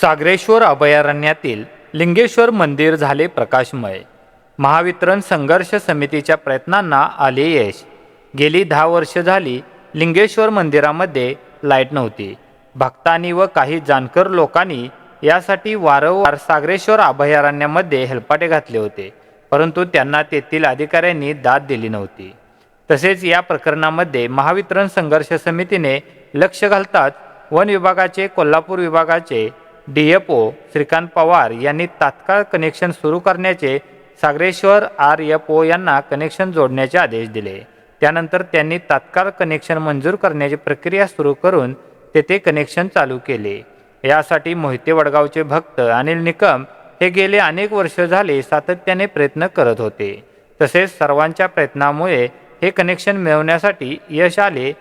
सागरेश्वर अभयारण्यातील लिंगेश्वर मंदिर झाले प्रकाशमय. महावितरण संघर्ष समितीच्या प्रयत्नांना आले यश. गेली दहा वर्ष झाली लिंगेश्वर मंदिरामध्ये लाइट नव्हती. भक्तांनी व काही जाणकर लोकांनी यासाठी वारंवार सागरेश्वर अभयारण्यामध्ये हेलपाटे घातले होते परंतु त्यांना तेथील अधिकाऱ्यांनी दाद दिली नव्हती. तसेच या प्रकरणामध्ये महावितरण संघर्ष समितीने लक्ष घालताच वन विभागाचे कोल्हापूर विभागाचे D F O Shrikant Pawar यांनी तात्काळ कनेक्शन सुरू करण्याचे सागरेश्वर आर एफ ओ यांना कनेक्शन जोडण्याचे आदेश दिले. त्यानंतर त्यांनी तात्काळ कनेक्शन मंजूर करण्याची प्रक्रिया सुरू करून तेथे कनेक्शन चालू केले. यासाठी मोहिते वडगावचे भक्त अनिल निकम हे गेले अनेक वर्ष झाले सातत्याने प्रयत्न करत होते. तसेच सर्वांच्या प्रयत्नामुळे हे कनेक्शन मिळवण्यासाठी यश आले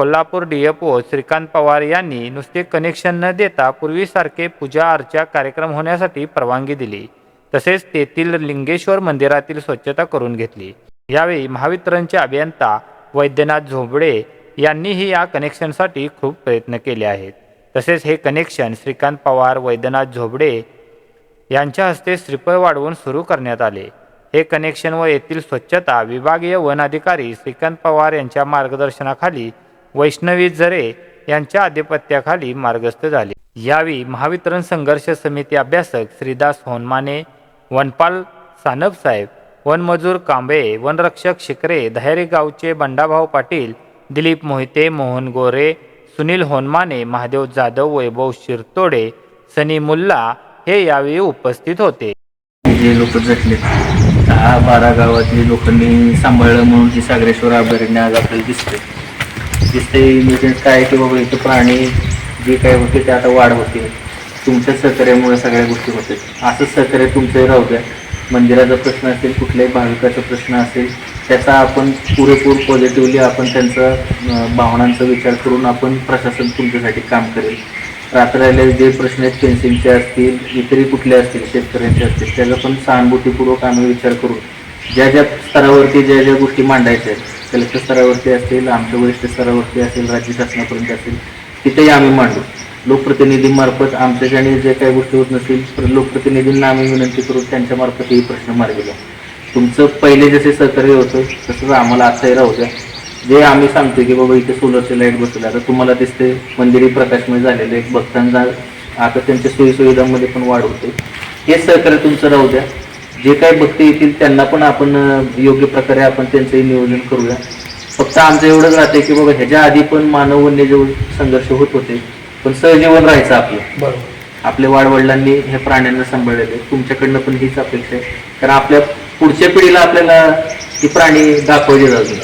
कोल्हापूर डी श्रीकांत पवार यांनी नुसते कनेक्शन न देता पूर्वीसारखे पूजा अर्चा कार्यक्रम होण्यासाठी परवानगी दिली. तसेच तेथील लिंगेश्वर मंदिरातील स्वच्छता करून घेतली. यावेळी महावितरणचे अभियंता वैद्यनाथ झोबडे यांनीही या कनेक्शनसाठी खूप प्रयत्न केले आहेत. तसेच हे कनेक्शन श्रीकांत पवार वैद्यनाथ झोबडे यांच्या हस्ते श्रीफळ वाढवून सुरू करण्यात आले. हे कनेक्शन व येथील स्वच्छता विभागीय वन अधिकारी श्रीकांत पवार यांच्या मार्गदर्शनाखाली वैष्णवी झरे यांच्या आधिपत्याखाली मार्गस्थ झाले. यावेळी महावितरण संघर्ष समिती अभ्यासक श्रीदास होनमाने वनपाल सानपसाहेब वनमजूर कांबळे वनरक्षक शिकरे धैर्य गावचे बंडाभाऊ पाटील दिलीप मोहिते मोहन गोरे सुनील होनमाने महादेव जाधव वैभव शिरतोडे सनी मुल्ला हे यावेळी उपस्थित होते. जे लोक जटले दहा बारा गावातली लोकांनी सांभाळलं म्हणून ही सागरेश्वर अभयारण्य आज आपल्याला दिसते जिथे म्हणजे काय की बाबा इथं प्राणी जे काय होते ते आता वाढ होते. तुमच्या सहकार्यामुळे सगळ्या गोष्टी होतात असंच सहकार्य तुमचंही राहू द्या. मंदिराचा प्रश्न असेल कुठल्याही भाविकाचा प्रश्न असेल त्याचा आपण पुरेपूर पॉझिटिव्हली आपण त्यांचा भावनांचा विचार करून आपण प्रशासन तुमच्यासाठी काम करेल. रात्राला जे प्रश्न आहेत फेन्सिंगचे असतील इतरही कुठले असतील शेतकऱ्यांचे असतील त्याचा पण सहानुभूतीपूर्वक आम्ही विचार करू ज्या ज्या स्तरावरती ज्या ज्या गोष्टी मांडायच्या आहेत कलेक्टर स्तरावरती असतील आमच्या वरिष्ठ स्तरावरती असेल राज्य शासनापर्यंत असेल तिथेही आम्ही मांडू. लोकप्रतिनिधींमार्फत आमच्याच्याने जे काही गोष्टी होत नसतील तर लोकप्रतिनिधींना आम्ही विनंती करू त्यांच्यामार्फत हे प्रश्न मार्गी लावू. तुमचं पहिले जसे सहकार्य होतं तसंच आम्हाला आताही राहू द्या. जे आम्ही सांगतोय की बाबा इथे सोलरचे लाइट बसवले आता तुम्हाला दिसते मंदिरी प्रकाशमय झालेले एक भक्तांना आता त्यांच्या सोयीसुविधांमध्ये पण वाढ होते. हे सहकार्य तुमचं राहू द्या. जे काही भक्त येतील त्यांना पण आपण योग्य प्रकारे आपण त्यांचंही नियोजन करूया. फक्त आमचं एवढंच राहते की बाबा ह्याच्या आधी पण मानव वन्यजीव संघर्ष होत होते पण सहजीवन राहायचं आपलं. बरोबर. आपल्या वाडवडिलांनी हे प्राण्यांना सांभाळलेले तुमच्याकडनं पण हीच अपेक्षा आहे. कारण आपल्या पुढच्या पिढीला आपल्याला ही प्राणी दाखवले जातील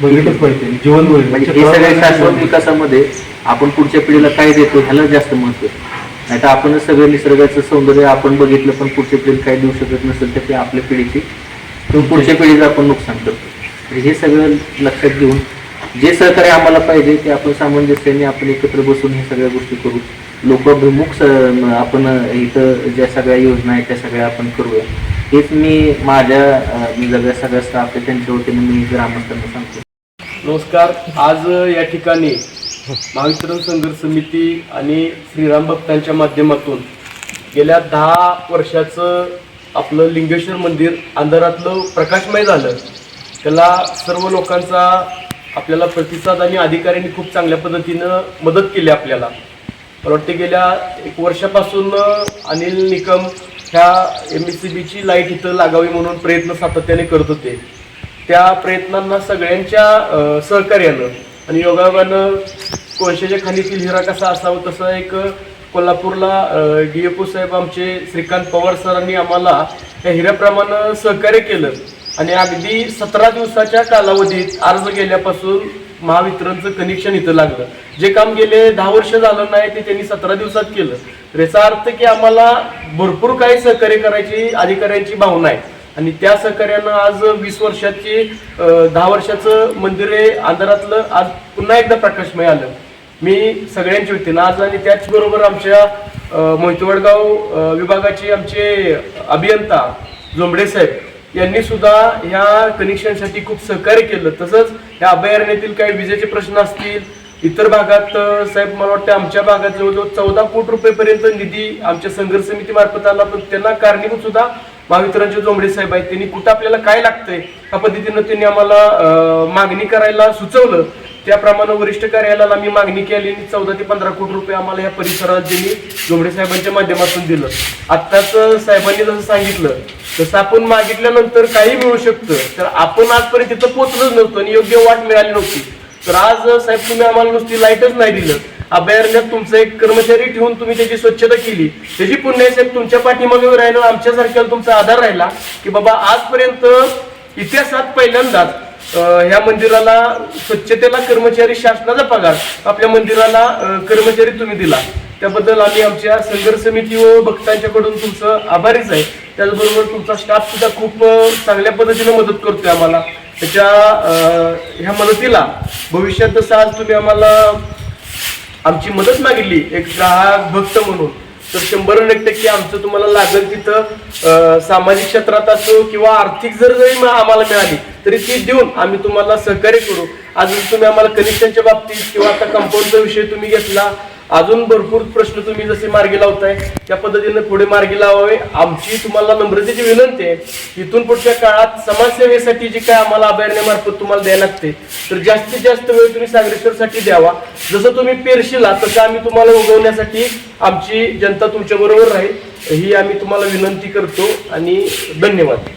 बघितलंच पाहिजे. जीवन म्हणजे हे सगळ्या शाश्वत विकासामध्ये आपण पुढच्या पिढीला काय देतो ह्याला जास्त महत्त्व आहे. नाही तर आपण सगळं निसर्गाचं सौंदर्य आपण बघितलं पण पुढच्या पिढीला काय देऊ शकत नसेल तर ते आपल्या पिढीची किंवा पुढच्या पिढीचं आपण नुकसान करतो. तर हे सगळं लक्षात घेऊन जे सहकार्य आम्हाला पाहिजे ते आपण सामंजस्याने आपण एकत्र बसून हे सगळ्या गोष्टी करू. लोकाभिमुख स- आपण इथं ज्या सगळ्या योजना आहेत त्या सगळ्या आपण करूया. हेच मी माझ्या मी सगळ्या सगळ्या स्टाफ आहे त्यांच्या वतीने मी ग्रामस्थांना सांगतो. नमस्कार. आज या ठिकाणी महावितरण संघर्ष समिती आणि श्रीराम भक्तांच्या माध्यमातून गेल्या दहा वर्षाचं आपलं लिंगेश्वर मंदिर अंधारातलं प्रकाशमय झालं. त्याला सर्व लोकांचा आपल्याला प्रतिसाद आणि अधिकाऱ्यांनी खूप चांगल्या पद्धतीनं मदत केली आपल्याला. मला वाटते गेल्या एक वर्षापासून अनिल निकम ह्या एम एस सी बीची लाइट इथं लागावी म्हणून प्रयत्न सातत्याने करत होते. त्या प्रयत्नांना सगळ्यांच्या सहकार्यानं आणि योगायोगानं कोळशाच्या खाणीतील हिरा कसा असावा तसं एक कोल्हापूरला डी एफ ओ साहेब आमचे श्रीकांत पवार सरांनी आम्हाला या हिऱ्याप्रमाणे सहकार्य केलं. आणि अगदी सतरा दिवसाच्या कालावधीत अर्ज गेल्यापासून महावितरणचं कनेक्शन इथं लागलं. जे काम गेले दहा वर्ष झालं नाही ते त्यांनी सतरा दिवसात केलं. तर याचा अर्थ की आम्हाला भरपूर काही सहकार्य करायची अधिकाऱ्यांची भावना आहे. आणि त्या सहकार्यानं आज वीस वर्षाची दहा वर्षाचं मंदिर आहे अंधारातलं आज पुन्हा एकदा प्रकाशमय आलं. मी सगळ्यांची वतीनं आज आणि त्याचबरोबर आमच्या मोहितवडगाव विभागाचे आमचे अभियंता जोंबडे साहेब यांनी सुद्धा ह्या कनेक्शनसाठी खूप सहकार्य केलं. तसंच या अभयारण्यातील काही विजेचे प्रश्न असतील इतर भागात साहेब मला वाटतं आमच्या भागात जवळजवळ चौदा कोटी रुपयेपर्यंत निधी आमच्या संघर्ष समिती मार्फत आला पण त्यांना कारणीभूत सुद्धा महावितरणचे जोंबडे साहेब आहेत. त्यांनी कुठं आपल्याला काय लागतंय त्या पद्धतीनं त्यांनी आम्हाला मागणी करायला सुचवलं. त्याप्रमाणे वरिष्ठ कार्यालयाला आम्ही मागणी केली आणि चौदा ते पंधरा कोटी रुपये आम्हाला या परिसरात त्यांनी जोंबडे साहेबांच्या माध्यमातून दिलं. आत्ताच साहेबांनी जसं सांगितलं तसं आपण मागितल्यानंतर काही मिळू शकतं. तर आपण आजपर्यंत तिथं पोचलंच नव्हतं आणि योग्य वाट मिळाली नव्हती. तर आज साहेब तुम्ही आम्हाला नुसती लाईटच नाही दिलं. अभयारण्यात तुमचं एक कर्मचारी ठेवून तुम्ही त्याची स्वच्छता केली. त्याची पुण्य साहेब तुमच्या पाठीमागे राहिलं आमच्यासारख्याला तुमचा आधार राहिला की बाबा आजपर्यंत इतिहासात पहिल्यांदाच ह्या मंदिराला स्वच्छतेला कर्मचारी शासनाचा पगार आपल्या मंदिराला कर्मचारी तुम्ही दिला. त्याबद्दल आम्ही आमच्या संघर्ष समिती व भक्तांच्याकडून तुमचं आभारीच आहे. त्याचबरोबर तुमचा स्टाफ सुद्धा खूप चांगल्या पद्धतीने मदत करतोय आम्हाला. त्याच्या ह्या मदतीला भविष्यात जसं आज तुम्ही आम्हाला आमची मदत मागितली एक ग्राहक भक्त म्हणून तर शंभर टक्के आमचं तुम्हाला लागेल तिथं सामाजिक क्षेत्रात असो किंवा आर्थिक जर जरी म- आम्हाला मिळाली तरी ती देऊन आम्ही तुम्हाला सहकार्य करू. अजून तुम्ही आम्हाला कनेक्शनच्या बाबतीत किंवा आता कंपाऊंडचा विषय तुम्ही घेतला अजून भरपूर प्रश्न तुम्ही जसे मार्गी लावताय त्या पद्धतीने पुढे मार्गी लावावे. आमची तुम्हाला नम्रतेची विनंती आहे इथून पुढच्या काळात समाजसेवेसाठी जे काय आम्हाला अभयारण्यामार्फत तुम्हाला द्यायला लागते तर जास्तीत जास्त वेळ तुम्ही सागरेश्वरसाठी द्यावा. जसं तुम्ही पेरशिला तसं आम्ही तुम्हाला उगवण्यासाठी आमची जनता तुमच्या बरोबर राहील. ही आम्ही तुम्हाला विनंती करतो आणि धन्यवाद.